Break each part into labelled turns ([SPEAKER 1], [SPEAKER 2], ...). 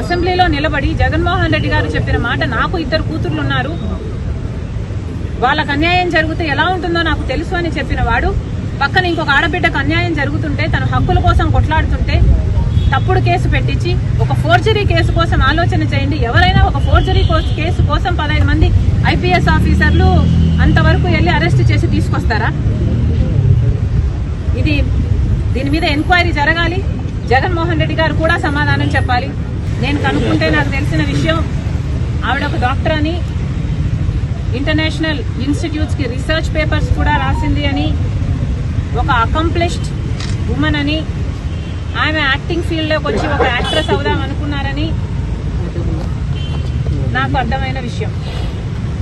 [SPEAKER 1] అసెంబ్లీలో నిలబడి జగన్మోహన్ రెడ్డి గారు చెప్పిన మాట నాకు ఇద్దరు కూతుర్లు ఉన్నారు. వాళ్ళకు అన్యాయం జరిగితే ఎలా ఉంటుందో నాకు తెలుసు అని చెప్పిన వాడు. పక్కన ఇంకొక ఆడబిడ్డకు అన్యాయం జరుగుతుంటే తన హక్కుల కోసం కొట్లాడుతుంటే తప్పుడు కేసు పెట్టించి ఒక ఫోర్జరీ కేసు కోసం ఆలోచన చేయండి. ఎవరైనా ఒక ఫోర్జరీ కేసు కోసం పదహైదు మంది ఐపీఎస్ ఆఫీసర్లు అంతవరకు వెళ్ళి అరెస్ట్ చేసి తీసుకొస్తారా? ఇది దీని మీద ఎంక్వైరీ జరగాలి. జగన్మోహన్ రెడ్డి గారు కూడా సమాధానం చెప్పాలి. నేను కనుక్కుంటే నాకు తెలిసిన విషయం ఆవిడ ఒక డాక్టర్ అని ఇంటర్నేషనల్ ఇన్స్టిట్యూట్స్కి రీసెర్చ్ పేపర్స్ కూడా రాసింది అని ఒక అకంప్లిష్డ్ ఉమెన్ అని ఆమె యాక్టింగ్ ఫీల్డ్లోకి వచ్చి ఒక యాక్ట్రెస్ అవుదాం అనుకున్నారని నాకు అర్థమైన విషయం.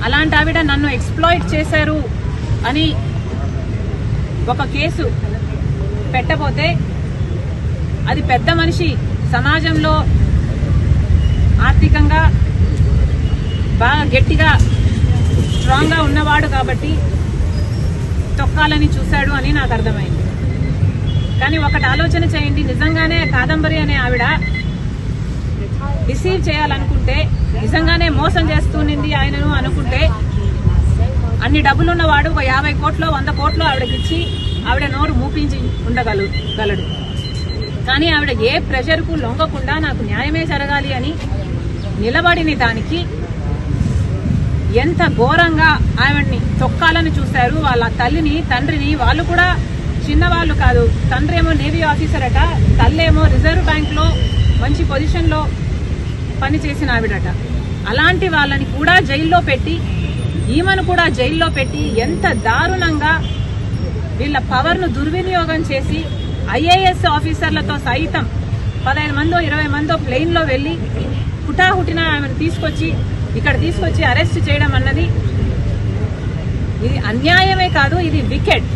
[SPEAKER 1] అలాంటి ఆవిడ నన్ను ఎక్స్ప్లాయిట్ చేశారు అని ఒక కేసు పెట్టబోతే అది పెద్ద మనిషి సమాజంలో బాగా గట్టిగా స్ట్రాంగ్గా ఉన్నవాడు కాబట్టి తొక్కాలని చూశాడు అని నాకు అర్థమైంది. కానీ ఒకటి ఆలోచన చేయండి నిజంగానే కాదంబరి అనే ఆవిడ రిసీవ్ చేయాలనుకుంటే నిజంగానే మోసం చేస్తుంది ఆయనను అనుకుంటే అన్ని డబ్బులు ఉన్నవాడు ఒక యాభై కోట్లు వంద కోట్లు ఆవిడకిచ్చి ఆవిడ నోరు మూపించి ఉండగలు గలడు. కానీ ఆవిడ ఏ ప్రెషర్కు లొంగకుండా నాకు న్యాయమే జరగాలి అని నిలబడిన దానికి ఎంత ఘోరంగా ఆవిడ్ని తొక్కాలని చూశారు. వాళ్ళ తల్లిని తండ్రిని వాళ్ళు కూడా చిన్నవాళ్ళు కాదు. తండ్రి ఏమో నేవీ ఆఫీసర్ అట తల్లేమో రిజర్వ్ బ్యాంక్లో మంచి పొజిషన్లో పనిచేసిన ఆవిడట. అలాంటి వాళ్ళని కూడా జైల్లో పెట్టి ఈమెను కూడా జైల్లో పెట్టి ఎంత దారుణంగా వీళ్ళ పవర్ను దుర్వినియోగం చేసి ఐఏఎస్ ఆఫీసర్లతో సైతం పదహైదు మందో ఇరవై మందో ప్లెయిన్లో వెళ్ళి హుటాహుటిన ఆమెను తీసుకొచ్చి ఇక్కడ తీసుకొచ్చి అరెస్ట్ చేయడం అన్నది ఇది అన్యాయమే కాదు ఇది వికెట్.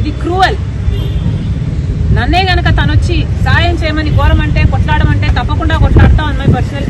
[SPEAKER 1] ఇది క్రూవల్. నన్నే గనక తనొచ్చి సాయం చేయమని కోరమంటే కొట్లాడమంటే తప్పకుండా కొట్లాడతాం అని పర్సనల్